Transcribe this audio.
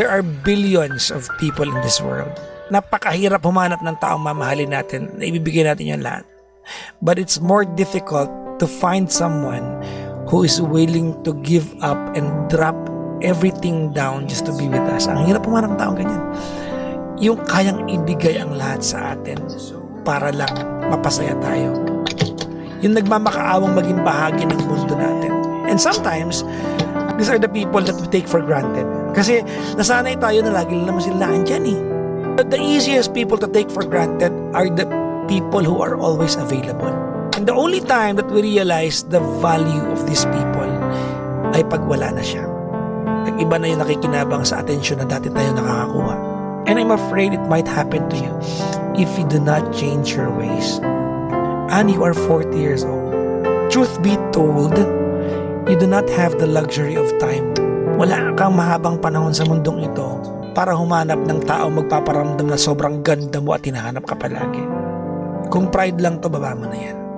there are billions of people in this world. Napakahirap humanap ng taong mamahalin natin na ibibigay natin yung lahat. But it's more difficult to find someone who is willing to give up and drop everything down just to be with us. Ang hirap humanap ng taong ganyan. Yung kayang ibigay ang lahat sa atin para lang mapasaya tayo. Yung nagmamakaawang maging bahagi ng mundo natin. And sometimes, these are the people that we take for granted. Kasi nasanay tayo na lagi naman sila andyan eh. But the easiest people to take for granted are the people who are always available. And the only time that we realize the value of these people ay pag wala na siya. Pag iba na yung nakikinabang sa atensyon na dati tayo nakakakuha. And I'm afraid it might happen to you if you do not change your ways. And you are 40 years old. Truth be told, you do not have the luxury of time. Wala kang mahabang panahon sa mundong ito para humanap ng tao magpaparamdam na sobrang ganda mo at hinahanap ka palagi. Kung pride lang to, baba mo na yan.